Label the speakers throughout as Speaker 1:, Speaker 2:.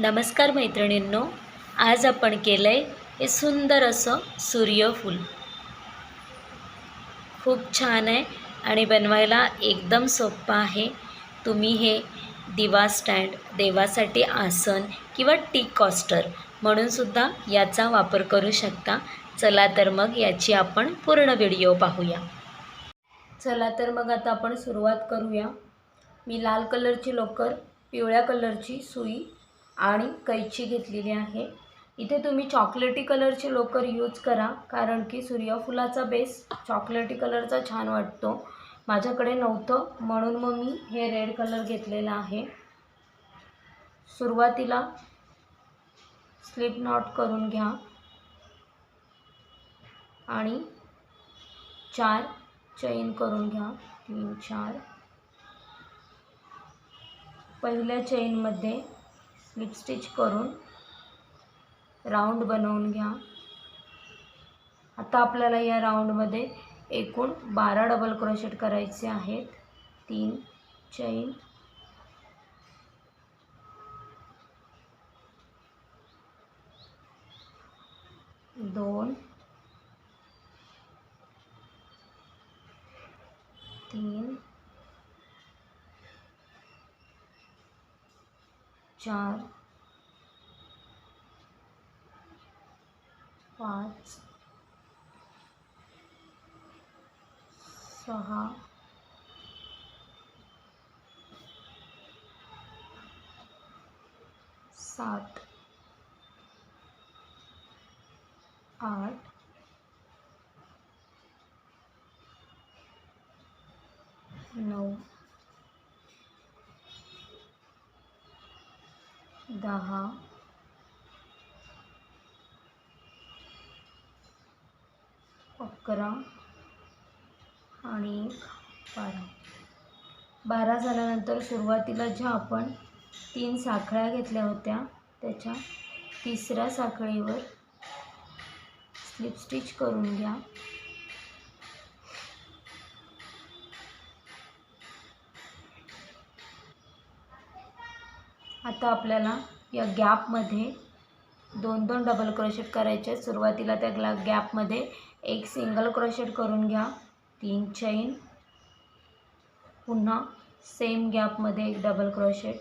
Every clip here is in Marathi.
Speaker 1: नमस्कार मैत्रिणींनो आज आपण केलं आहे हे सुंदर असं सूर्यफूल. खूप छान आहे आणि बनवायला एकदम सोपं आहे. तुम्ही हे दिवा स्टँड देवासाठी आसन किंवा टी कॉस्टर म्हणूनसुद्धा याचा वापर करू शकता. चला तर मग याची आपण पूर्ण व्हिडिओ पाहूया. चला तर मग आता आपण सुरुवात करूया. मी लाल कलरची लोकर पिवळ्या कलरची सुई आणि कैची घेतलेली आहे. इथे तुम्ही चॉकलेटी कलरची लोकर यूज करा कारण की सूर्यफुलाचा बेस चॉकलेटी कलरचा छान वाटतो. माझ्याकडे नव्हतं म्हणून मग मी हे रेड कलर घेतलेला आहे. सुरुवातीला स्लिप नॉट करून घ्या. आणि चार चैन करून घ्या. तीन चार. पहिल्या चैनमध्ये स्लिप स्टिच करून राऊंड बनवून घ्या. आता आपल्याला या राऊंडमध्ये एकूण बारा डबल क्रोशेट करायचे आहेत. तीन चैन. दोन. तीन. चार. पाच सहा सात आठ नऊ दहा अकरा आणि एक बारा. बारा झाल्यानंतर सुरुवातीला ज्या आपण तीन साखळ्या घेतल्या होत्या त्याच्या तिसऱ्या साखळीवर स्लिप स्टिच करून घ्या. आता आपल्याला या गॅपमध्ये दोन दोन डबल क्रोशेट करायचे सुरुवातीला त्या ग्ला गॅपमध्ये एक सिंगल क्रोशेट करून घ्या. तीन चैन पुन्हा सेम गॅपमध्ये एक डबल क्रोशेट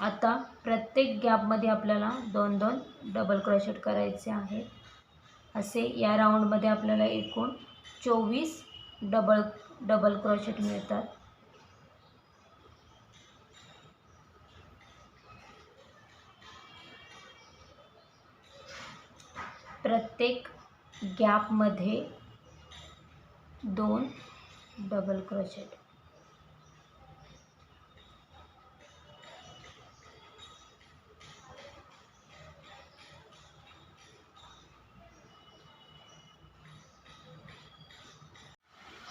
Speaker 1: आता प्रत्येक गॅपमध्ये आपल्याला दोन दोन डबल क्रोशेट करायचे आहेत. असे या राऊंडमध्ये आपल्याला एकूण चोवीस डबल डबल क्रोशेट मिळतात. प्रत्येक गॅपमध्ये दोन डबल क्रोशेट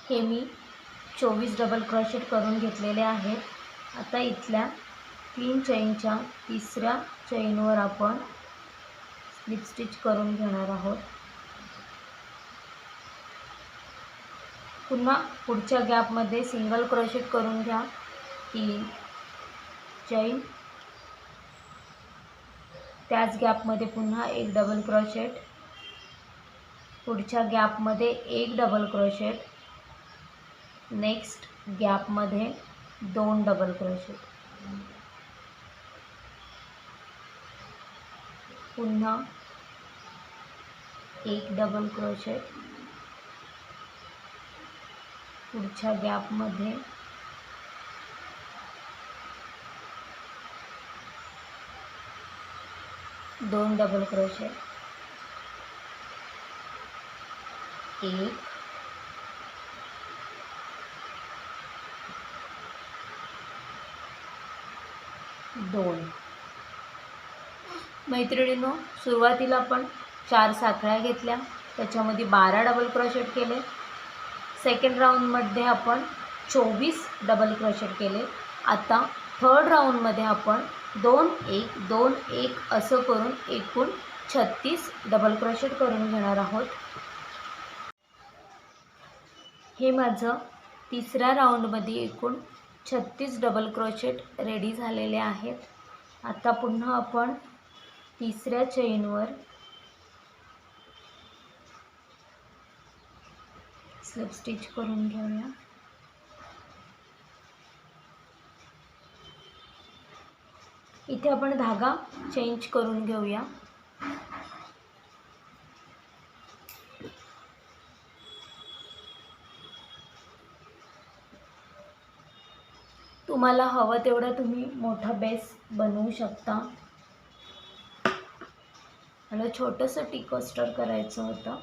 Speaker 1: हे मी चोवीस डबल क्रोशेट करून घेतलेले आहेत. आता इथल्या तीन चैनच्या तिसऱ्या चैनवर आपण स्लिप स्टिच करून घेणार आहोत. पुन्हा पुढच्या गॅपमध्ये सिंगल क्रोशेट करून घ्या. तीन चैन. त्याच गॅपमध्ये पुन्हा एक डबल क्रोशेट पुढच्या गॅपमध्ये एक डबल क्रोशेट नेक्स्ट गॅपमध्ये दोन डबल क्रोशेट पुन्हा एक डबल क्रोशेट पुढच्या गॅपमध्ये दोन डबल क्रोशेट एक. दोन. मैत्रिणीनो सुरुवातीला आपण चार साखळ्या घेतल्या. त्याच्यामध्ये बारा डबल क्रोशेट केले. सेकंड राऊंडमध्ये आपण चोवीस डबल क्रोशेट केले. आता थर्ड राऊंडमध्ये आपण दोन एक दोन एक असं करून एकूण छत्तीस डबल क्रोशेट करून घेणार आहोत. हे माझं तिसऱ्या राऊंडमध्ये एकूण छत्तीस डबल क्रोशेट रेडी झालेले आहेत. आता पुन्हा आपण तिसऱ्या चेनवर स्लिप स्टिच करून घेऊया. इथे आपण धागा चेंज करून घेऊया. तुम्हाला हवं तेवढं तुम्ही मोठा बेस बनवू शकता. मला छोटंसं टिकोस्टर करायचं होतं.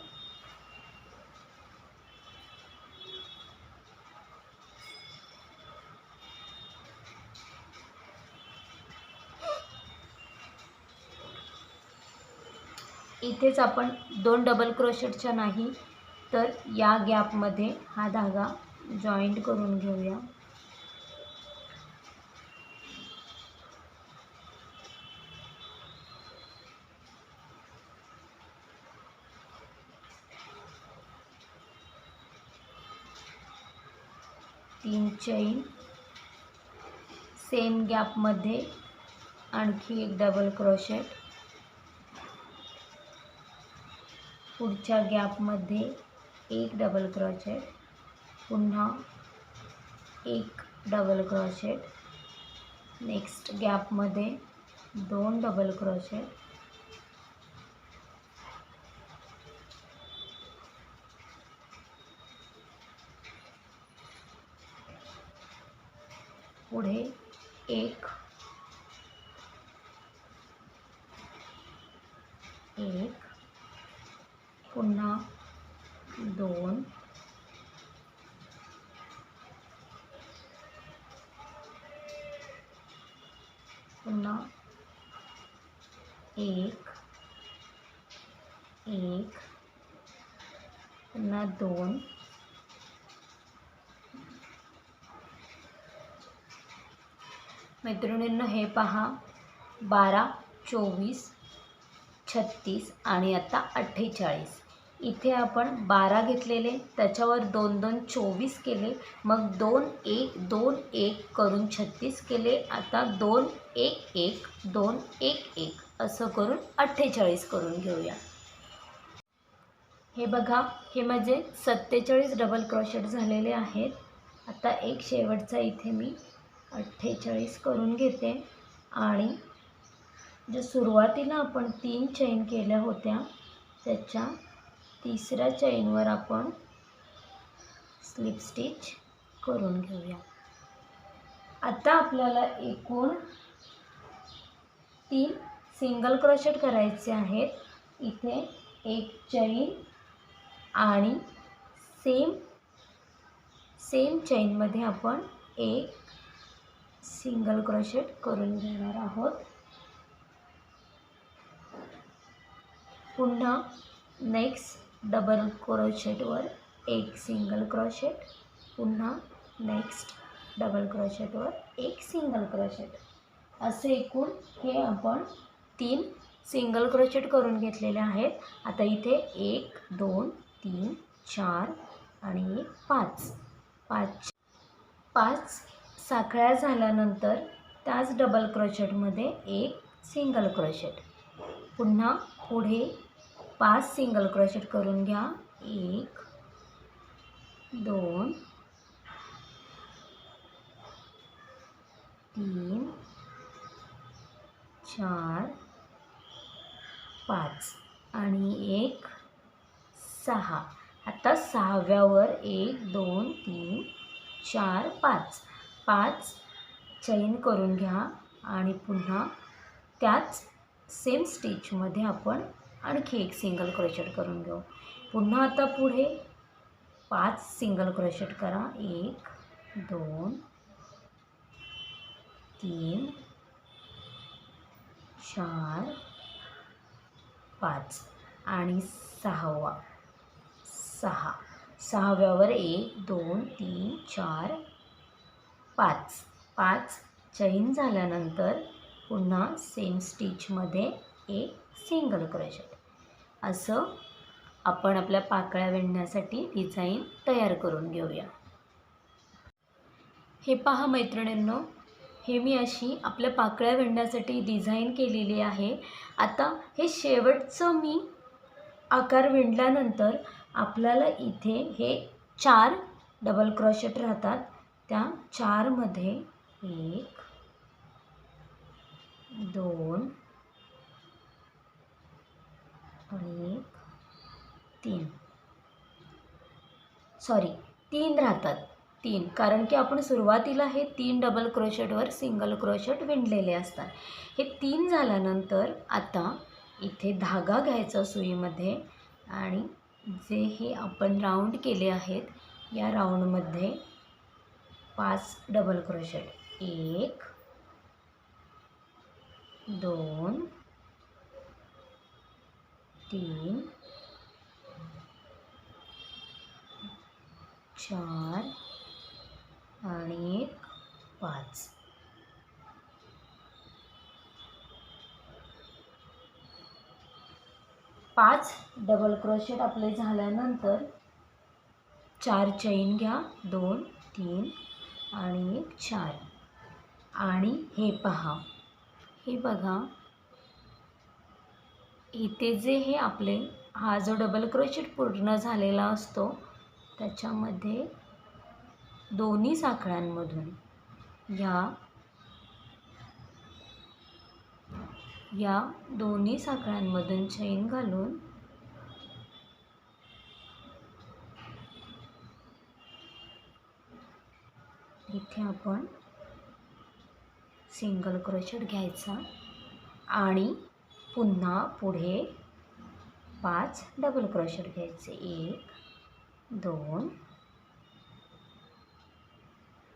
Speaker 1: इथेच आपण दोन डबल क्रोशेटच्या नाही तर या गॅपमध्ये हा धागा जॉईंट करून घेऊया. तीन चैन सेम गॅपमध्ये आणखी एक डबल क्रोशेट पुढच्या गॅपमध्ये एक डबल क्रॉचेट पुन्हा एक डबल क्रोशेट नेक्स्ट गॅपमध्ये दोन डबल क्रोशेट पुढे एक पुन्हा दोन. पुन्हा एक एक. पुन्हा दोन. मैत्रिणींनो हे पहा. बारा चोवीस छत्तीस आणि आता अठ्ठेचाळीस. इथे आपण बारा घेतलेले त्याच्यावर दोन दोन चोवीस केले मग दोन एक दोन एक करून छत्तीस केले आता दोन एक एक दोन एक एक असं करून अठ्ठेचाळीस करून घेऊया. हे बघा हे माझे सत्तेचाळीस डबल क्रॉशेट झालेले आहेत. आता एक शेवटचा इथे मी अठ्ठेचाळीस करून घेते. आणि जे सुरुवातीला आपण तीन चैन केल्या होत्या त्याच्या तिसऱ्या चैनवर आपण स्लिप स्टिच करून घेऊया. आता आपल्याला एकूण तीन सिंगल क्रोशेट करायचे आहेत. इथे एक चैन आणि सेम सेम चैनमध्ये आपण एक सिंगल क्रोशेट करून घेणार आहोत. पुन्हा नेक्स्ट डबल क्रोशेटवर एक सिंगल क्रोशेट पुन्हा नेक्स्ट डबल क्रोशेटवर एक सिंगल क्रोशेट. असे एकूण हे आपण तीन सिंगल क्रोशेट करून घेतलेले आहेत. आता इथे एक दोन तीन चार आणि पाच. पाच. पाच साखळ्या झाल्यानंतर त्याच डबल क्रोशेटमध्ये एक सिंगल क्रोशेट. पुन्हा पुढे पाच सिंगल क्रोशेट करून घ्या. एक दोन तीन चार पाच आणि एक सहा. आता सहाव्यावर एक दोन तीन चार पाच. पाच चैन करून घ्या आणि पुन्हा त्याच सेम स्टिचमध्ये आपण आणखी एक सिंगल क्रोशेट करून घेऊ. पुन्हा आता पुढे पाच सिंगल क्रोशेट करा. एक दोन तीन चार पाच आणि सहावा. सहा. सहाव्यावर एक दोन तीन चार पाच. पाच चैन झाल्यानंतर पुन्हा सेम स्टिचमध्ये एक सिंगल क्रोशेट असं आपण आपल्या पाकळ्या विणण्यासाठी डिझाईन तयार करून घेऊया. हे पहा मैत्रिणींनो हे मी अशी आपल्या पाकळ्या विणण्यासाठी डिझाईन केलेली आहे. आता हे शेवटचं मी आकार विणल्यानंतर आपल्याला इथे हे चार डबल क्रॉशेट राहतात. त्या चारमध्ये एक दोन एक तीन. सॉरी तीन राहतात. तीन. कारण की आपण सुरुवातीला हे तीन डबल क्रोशेटवर सिंगल क्रोशेट विणलेले असतात. हे तीन झाल्यानंतर आता इथे धागा घ्यायचा सुईमध्ये आणि जे हे आपण राऊंड केले आहेत या राऊंडमध्ये पाच डबल क्रोशेट एक दोन तीन चार आणि एक पाच. पाच डबल क्रोशेट आपले झाल्यानंतर चार चैन घ्या. दोन तीन आणि एक चार. आणि हे पहा. हे बघा. इथे जे हे आपले हा जो डबल क्रोशेट पूर्ण झालेला असतो त्याच्यामध्ये दोन्ही साखळ्यांमधून या या दोन्ही साखळ्यांमधून चैन घालून इथे आपण सिंगल क्रोशेट घ्यायचा आणि पुन्हा पुढे पाच डबल क्रोशेट घ्यायचे. एक दोन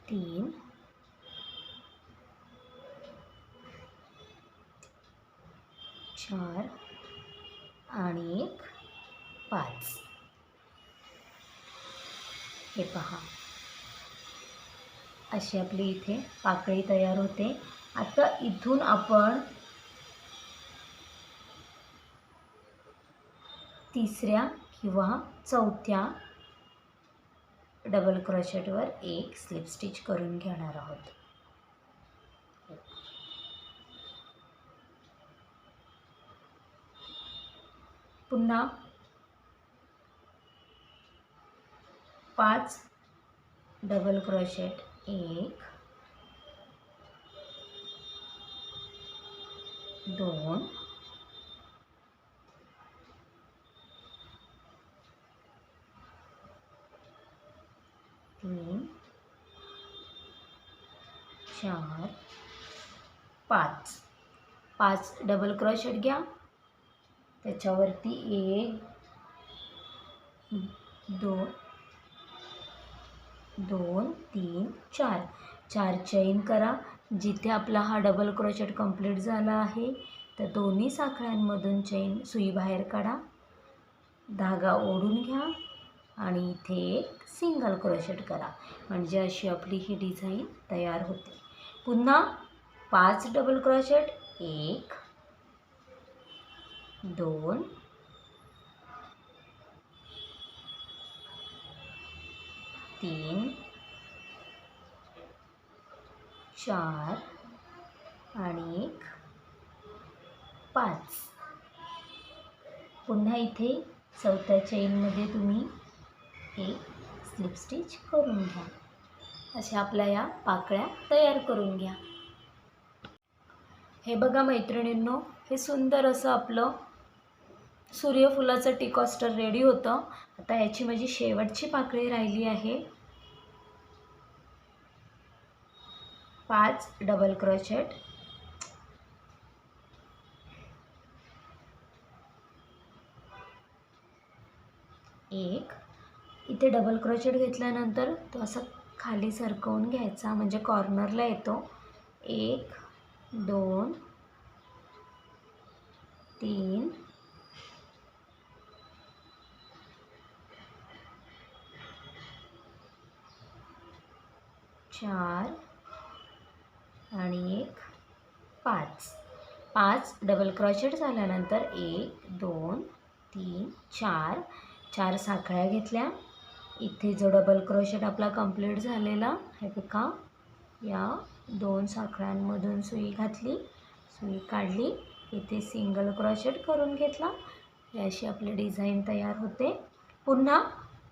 Speaker 1: तीन चार आणि एक पाच. हे पहा. अशी आपली इथे पाकळी तयार होते. आता इथून आपण तिसऱ्या किंवा चौथ्या डबल क्रोशेटवर एक स्लिप स्टिच करून घेणार आहोत. पुन्हा पाच डबल क्रोशेट एक दोन तीन चार पाच. पाच डबल क्रॉशेट घ्या. त्याच्यावरती एक दोन दोन तीन चार. चार चैन करा. जिथे आपला हा डबल क्रोशेट कंप्लीट झाला आहे तर दोन्ही साखळ्यांमधून चैन सुई बाहेर काढा. धागा ओढून घ्या. आणि इथे एक सिंगल क्रोशेट करा. म्हणजे अशी आपली ही डिझाईन तयार होते. पुन्हा पाच डबल क्रोशेट. एक दोन तीन चार आणि एक पाच. पुन्हा इथे चौथ्या चेनमध्ये तुम्ही हे स्लिप स्टिच करून घ्या. अशा आपल्या या पाकळ्या तयार करून घ्या. हे बघा मैत्रिणींनो हे सुंदर असं आपलं सूर्यफुलाचं टिकॉस्टर रेडी होतं. आता याची माझी शेवटची पाकळी राहिली आहे. पाच डबल क्रोचेट एक इथे डबल क्रोचेट घेतल्यानंतर तो असा खाली सरकवून घ्यायचा. म्हणजे कॉर्नरला येतो. एक दोन तीन चार आणि एक पाच. पाच डबल क्रॉचेड झाल्यानंतर एक दोन तीन चार. चार साखळ्या घेतल्या. इथे जो डबल क्रोशेट आपला कंप्लीट झालेला हे बघा. या दोन साखळ्यांमधून सुई घातली सुई काढली. इथे सिंगल क्रॉशेट करून घेतला. हे अशी आपली डिझाईन तयार होते. पुन्हा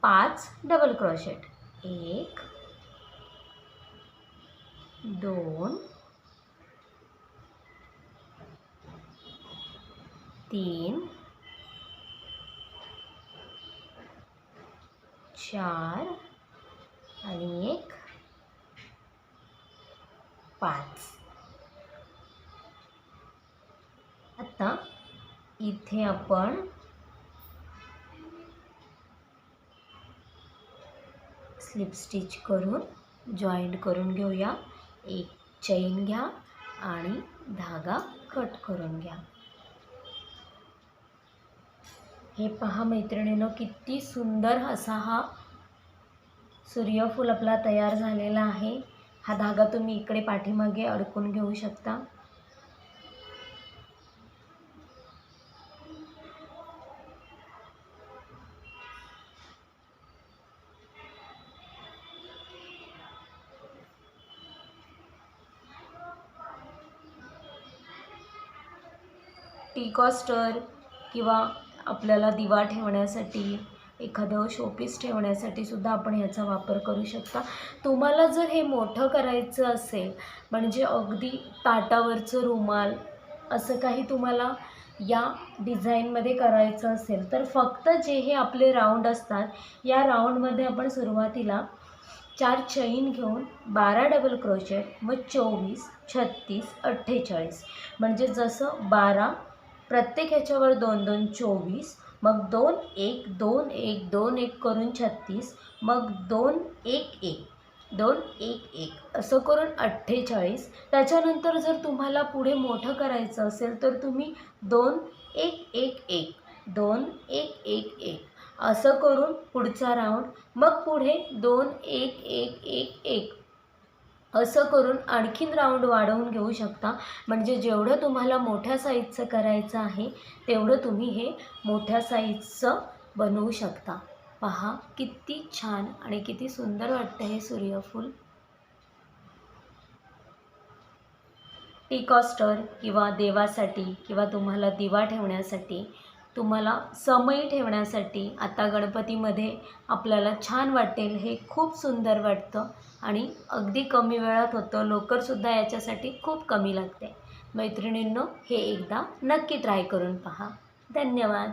Speaker 1: पाच डबल क्रॉशेट एक दोन तीन चार आणि एक पाच. आता इथे आपण स्लिप स्टिच करून जॉईंट करून घेऊया. एक चैन घ्या आणि धागा कट करून घ्या. हे पहा मैत्रिणीनं किती सुंदर असा हा सूर्यफूल आपला तयार झालेला आहे. हा धागा तुम्ही इकडे पाठीमागे अडकून घेऊ शकता. टी कॉस्टर किंवा आपल्याला दिवा ठेवण्यासाठी एखादं शोपीस ठेवण्यासाठी सुद्धा आपण ह्याचा वापर करू शकता. तुम्हाला जर हे मोठं करायचं असेल म्हणजे अगदी ताटावरचं रुमाल असं काही तुम्हाला या डिझाईनमध्ये करायचं असेल तर फक्त जे हे आपले राऊंड असतात या राऊंडमध्ये आपण सुरुवातीला चार चैन घेऊन बारा डबल क्रोचेट व चोवीस छत्तीस अठ्ठेचाळीस. म्हणजे जसं बारा प्रत्येक ह्याच्यावर दोन दोन चोवीस मग दोन एक दोन एक दोन एक करून छत्तीस मग दोन एक एक दोन एक एक असं करून अठ्ठेचाळीस. त्याच्यानंतर जर तुम्हाला पुढे मोठं करायचं असेल तर तुम्ही दोन एक एक एक दोन एक एक एक असं करून पुढचा राऊंड मग पुढे दोन एक एक एक एक असं करून आणखीन राऊंड वाढवून घेऊ शकता. म्हणजे जेवढं तुम्हाला मोठ्या साईजचं करायचं आहे तेवढं तुम्ही हे मोठ्या साईजचं बनवू शकता. पहा किती छान आणि किती सुंदर वाटतं हे सूर्यफूल. टी कॉस्टर किंवा देवासाठी किंवा तुम्हाला दिवा ठेवण्यासाठी तुम्हाला समय ठेवण्यासाठी आता गणपतीमध्ये आपल्याला छान वाटेल हे खूप सुंदर वाटतं आणि अगदी कमी वेळात होतं लोकरसुद्धा याच्यासाठी खूप कमी लागते. मैत्रिणींनो हे एकदा नक्की ट्राय करून पहा. धन्यवाद.